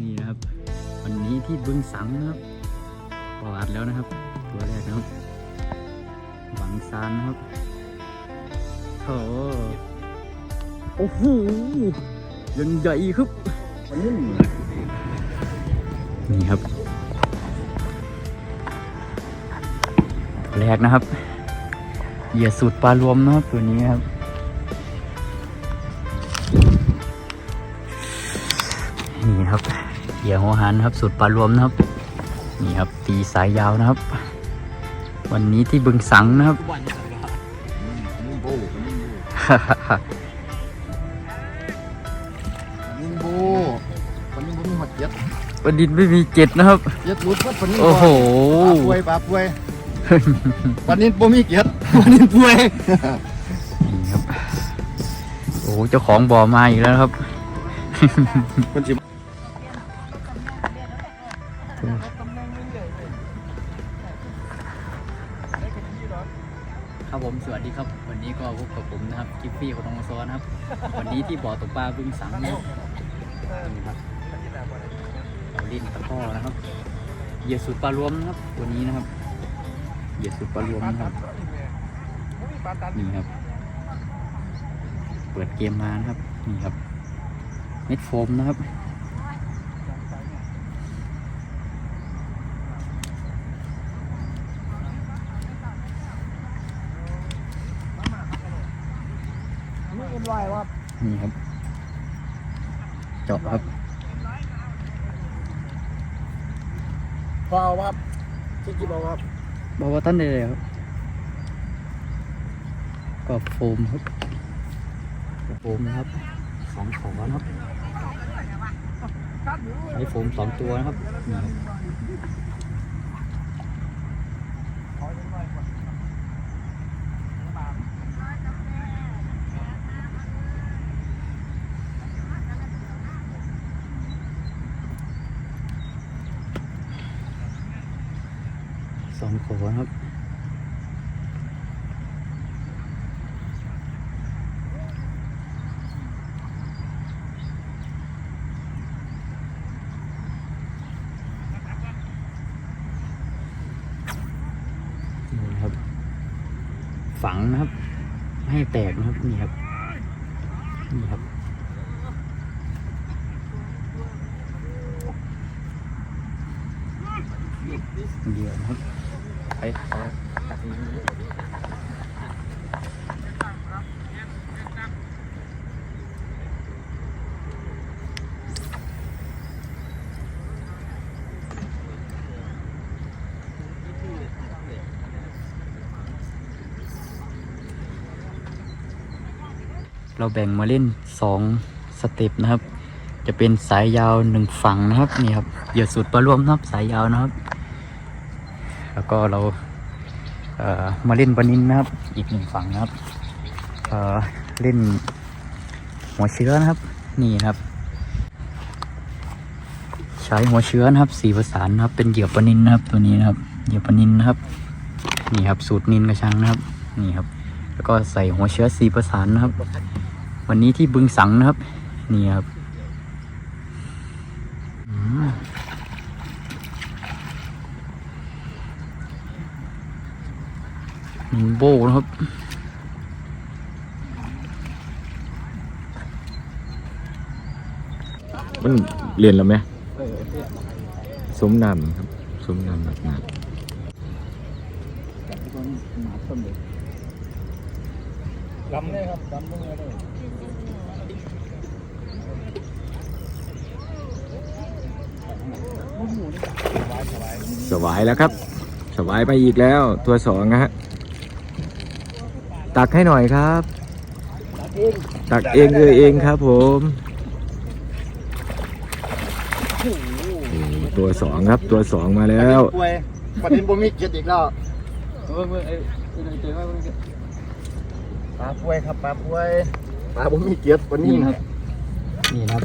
นี่นะครับ วันนี้ที่บึงสังนะครับปลอดแล้วนะครับ ตัวแรกนะครับบังซานนะครับโอ้โอ้โหยังใหญ่ครับนี่ครับตัวแรกนะครับเหยื่อสูตรปลารวมนะครับตัวนี้ครับ เหยื่อหัวหันครับสูตรปลารวมนะครับ นี่ครับตีสายยาวนะครับ วันนี้ที่บึงสังนะครับ ยิงบูวันนี้บูมีหอดเย็ดวันดินไม่มีเจ็ดนะครับเย็ดรูดวัดวันนี้โอ้โห ปลาป่วยปลาป่วยวันนี้บูมีเกียรติวันนี้ป่วยนี่ครับ โอ้โหเจ้าของบ่อมาอีกแล้วนะครับ คนจิ ครับผมสวัสดีครับ วันนี้ก็พบกับผมนะครับกิฟฟี่ขององซอนะครับ วันนี้ที่บ่อตกปลาบึงสังนะครับนี่ครับเราลิ้นตะก้อนะครับเหยื่อสูตรปลารวมนะครับตัวนี้นะครับเหยื่อสูตรปลารวมนะครับนี่ครับ เปิดเกมมานะครับนี่ครับเม็ดโฟมนะครับ ไม่เอ็นไวว่านี่ครับ เจาะครับพอว่าที่กี่บอกว่าบอกว่าตั้นได้เลยครับก็โฟมครับโฟมนะครับสองขอนะครับใช้โฟมสองตัวนะครับ นี่ครับสองขครับนี่ครับ ฝังนะครับ ให้แตกนะครับ นี่ครับ นี่ครับเดี๋ยวนะครับ ไปเราแบ่งมาเล่นสองสเต็ปนะครับ จะเป็นสายยาวหนึ่งฝั่งนะครับ นี่ครับเหยื่อสุดปลารวมนะครับ สายยาวนะครับ แล้วก็เราเมาเล่นปลานินนะครับ อีกหนึ่งฝั่งนะครับเเล่นหัวเชื้อนะครับ นี่นะครับ ใช้หัวเชื้อนะครับสีประสานนะครับ เป็นเหยื่อปลานินนะครับ ตัวนี้นะครับเหยื่อปลานินนะครับ นี่ครับ สูตรนินกระชังนะครับ นี่ครับ แล้วก็ใส่หัวเชื้อสีประสานนะครับ วันนี้ที่บึงสังนะครับ นี่ครับอืม มินโบนะครับ มันเรียนแล้วไหมสมนำครับสมนำแบบนั้นดำเลยครับดำลงเลยสวายแล้วครับ สวายไปอีกแล้ว ตัวสองนะฮะ ตักให้หน่อยครับ ตักเองเลยเองครับผมโอ้ตัวสองครับตัวสองมาแล้วป่วยวันนี้บูมีเกียรติอีกแล้วเออเออเออเจอไหมปลาป่วยครับปลาป่วยปลาบูมีเกียรติวันนี้นี่นะครับ นี่นะครับ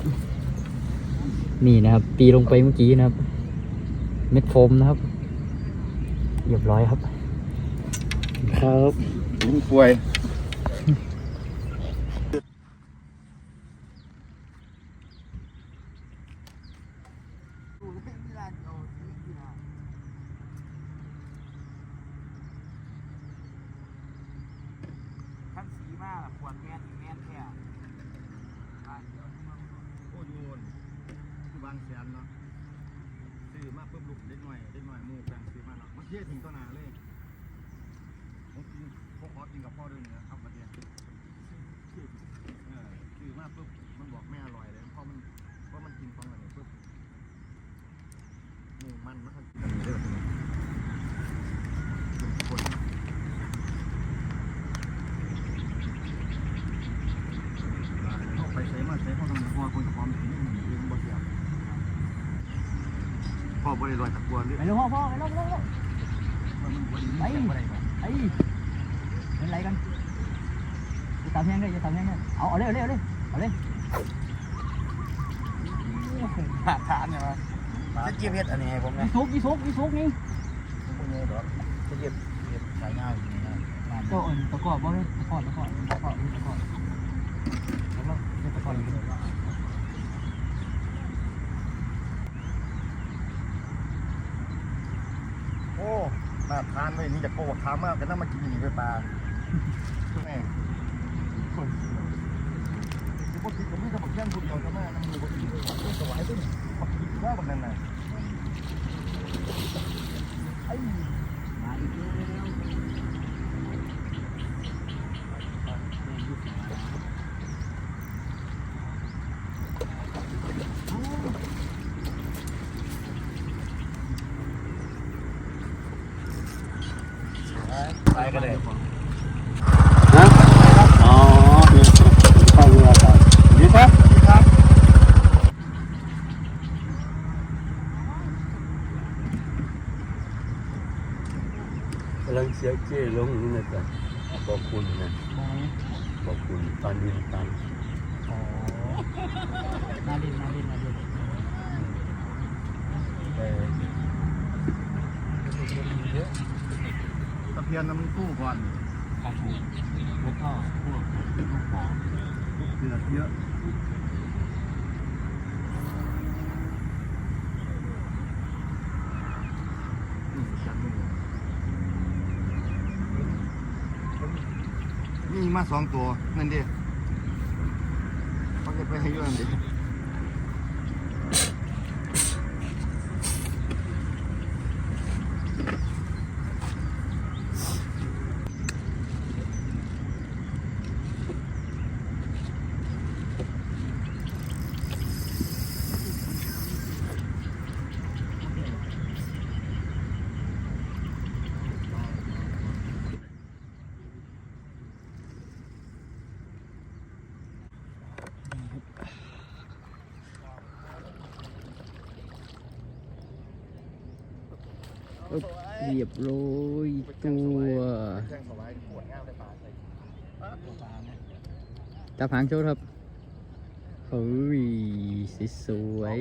นี่นะครับ ตีลงไปเมื่อกี้นะครับ เม็ดโฟมนะครับเรียบร้อยครับ ครับ ยิงป่วยขั้นสีมากขวดแมนแมนแค่โอ้ยโอนคือบางแสนเนาะซื้อมาปุ๊บลุกเล็กหน่อยเล็กหน่อยมูกแบงซื้อมาเนาะมันเที่ยถึงต้นนาเลย ขอกินกับพ่อด้วยเนื้อครับวันเนี้ยเออซื้อมาปุ๊บมันบอกไม่อร่อยเลยเพราะมันเพราะมันกินของอะไรปุ๊บหมูมันมันทันกินอันนี้เด้อคนเข้าไปใช้มาใช้เข้าทำครัวคนกับความถึงหนึ่งเรื่องบ่เสียบพ่อบริลอยตะกวนด้วยไปเร็วพ่อพ่อไปเร็วไปเร็วไปเร็วมันบริไปบ่ได้บ่ไอ้ เป็นไรกันจะทำยังไงจะทำยังไงเอาเอาเลยเอาเลยเอาเลยเอาเลยหาทานเนี่ยมาจะเกียบเฮ็ดอันนี้ให้ผมยี่นะสุกยี่สุกยี่สุกนี่ผมบ่เนี่ยดอกจะเกียบเฮ็ดสายงานอย่างนี้นะโตเอิญตะกอบบ่เลยตะกอบตะกอบตะกอบตะกอบแล้วก็ตะกอบโอ้มาทานเลยนี่จะโกกทามมากกันน่ามากินอย่างนี้ด้วยปลา แม่คนจะบ่กินก็มีแต่บักแก้มคนเดียวซะแม่น้ำมือบ่กินเลยไม่สวายด้วยบักกินว่าบักนั่นน่ะ มาอีกแล้ว ไปกันเลย อ๋อเข้าเรือก่อนดีครับ ครับ กำลังเชี ยร์เจ้ลงนี่นะจ๊ะขอบคุณนะขอบคุณตอนยินตันอ๋อนาดินนาดินนาดินแต่ตะเพียนน้ำตู้ก่อนครับผมแล้วก็พวกลูกปลาเดือดเยอะ มาสองตัวนั่นดิเขาจะไปให้เยอนดิ เรียบร้อยตัวแจ้งสบายปวดง่ามได้ปลาใส่ตัวปลาเนี่ยจับหางโชว์ครับเฮ้ยสวย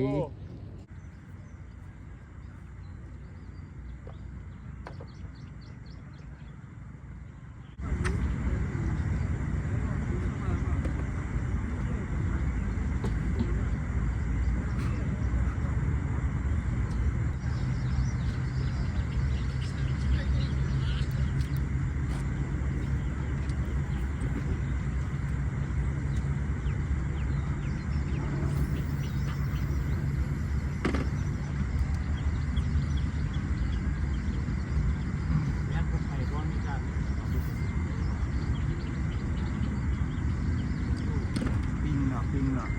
ปิงเนาะปิงเนาะ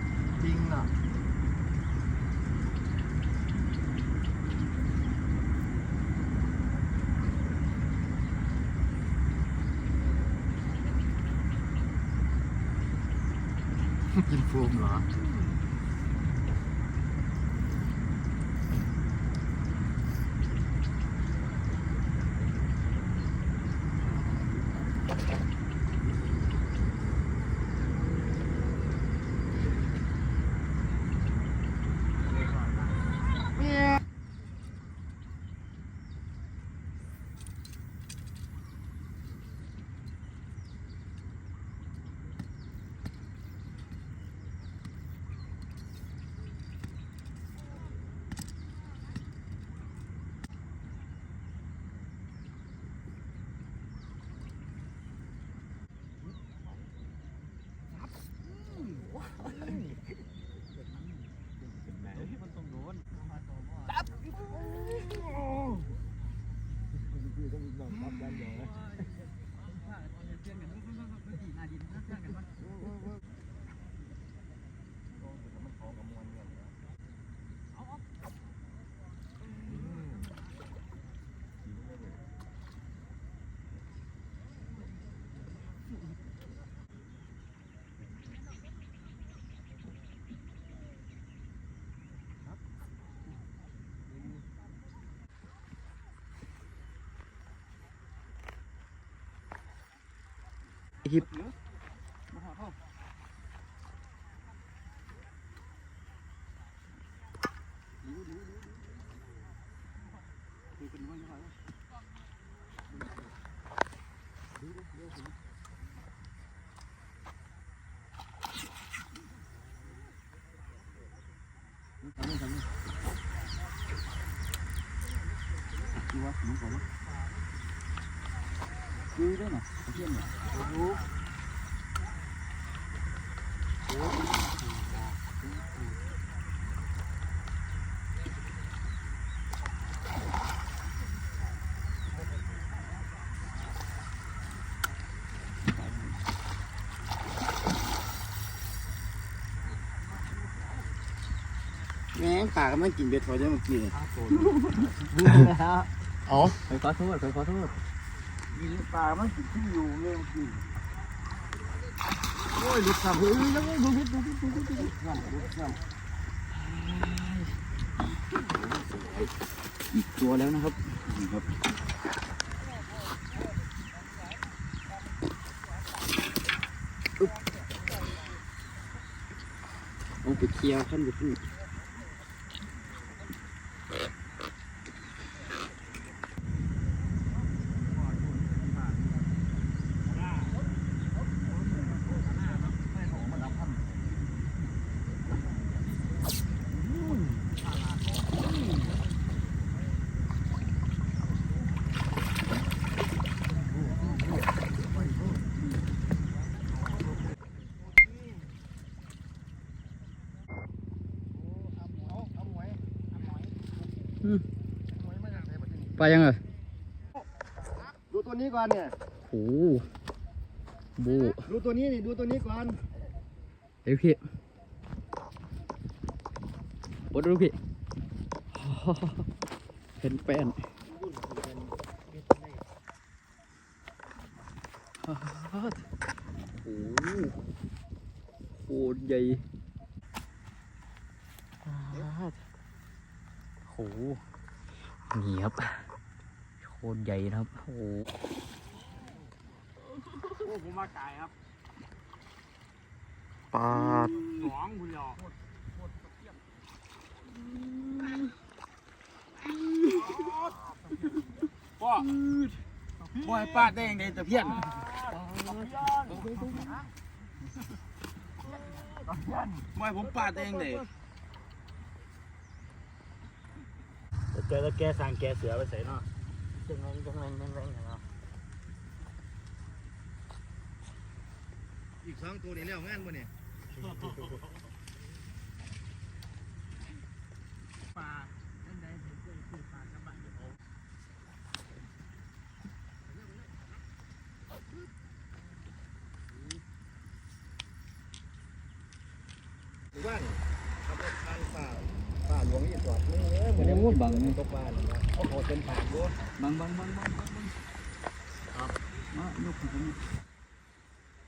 ปิงเนาะ กินโฟมเหรอ คลิปดูว่าผมก่อน ดูได้หน่อยเทียนหน่อยแม่งปากมันกินเบ็ดเขาได้เมื่อกี้ดูแล้วอ๋อไปขอโทษไปขอโทษ กินปามันกินที่อยู่เมื่อกี้โอ้ยลุกครับเฮ้ยแล้วดูพิดูพิดูพิดูพิษนั่นลุกครับอีกตัวแล้วนะครับนี่ครับเอาไปเคลียร์ขั้นไปขึ้น เอาเอาหวยเอาหวย อืม หวยมาจากไห นบัดนี้ไปยังเหรอดูตัวนี้ก่อนเนี่ยโอ้บูดูตัวนี้นี่ดูตัวนี้ก่อนเดี๋ยวพี่ปวดดูพี่เป็นแป้นโอ้โหใหญ่โอ้โหนี่ครับโคตรใหญ่นะครับ โอ้โหโอ้ผมมากายครับปาดสองคุณหยอกพ่อบ่อยปาดได้ยังไงตะเพียนบ่อยผมปาดได้ยังไงแต่แกแล้วแกสั่งแกเสือไปใส่เนาะ จังแรงจังแรงจังแรงเนาะอีกสองตัวนี่แล้วงานบ่เนี่ยปลาอันใดเห็นเพื่อนคือปลากระบะเดี๋ยวเอาหรือว่าขับรถทางป่าป่าหล วงนี่จอดนี่เอ้ยไม่ได้พูดบังตกปลาเนี่ยนะเขาขอเต็มปากด้วยบังบังบังบังบังบังครับมายกขึ้นมา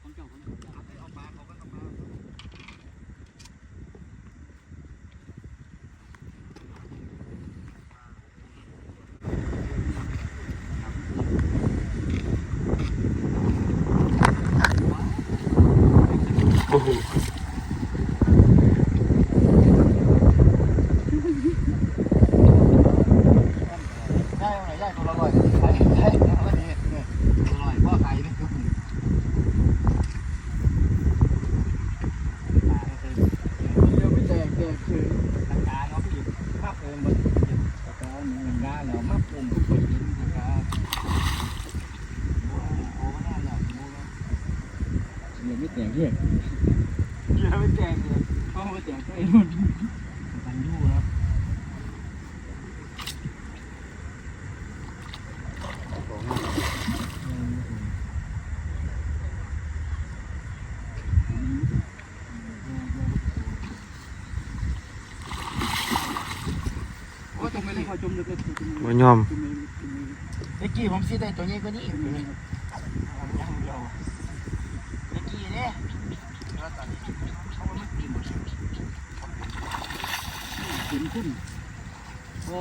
ของเจ้าของเจ้า เอาปลาเขาก็เอาปลา ได้ไหมได้คนละร้อยใช่ใช่คนละนี้เนี่ยอร่อยพ่อไข่นี่คือ เดี๋ยวไม่แตกแตกคือตะกาเนาะพี่ภาพเอิมมันตะกาหนึ่งตะกาแล้วมาปุ่มก็เปิดยินตะกาโอ้ไม่น่าอยากโม้แล้วเดี๋ยวไม่แตกเรียก เดี๋ยวไม่แจงเลยเพราะว่าแตกใกล้นู่นมันยู่นะโอ้ยตรงไปเลยพอจมลึกๆจมบ่ยอมจมลึกๆจมลึกเมื่อกี้ผมซื้อได้ตัวนี้ก็นี่ยังเดียวเมื่อกี้เนี่ยแล้วตอนนี้เขาไม่กิน ๆ ขึ้นขึ้นก็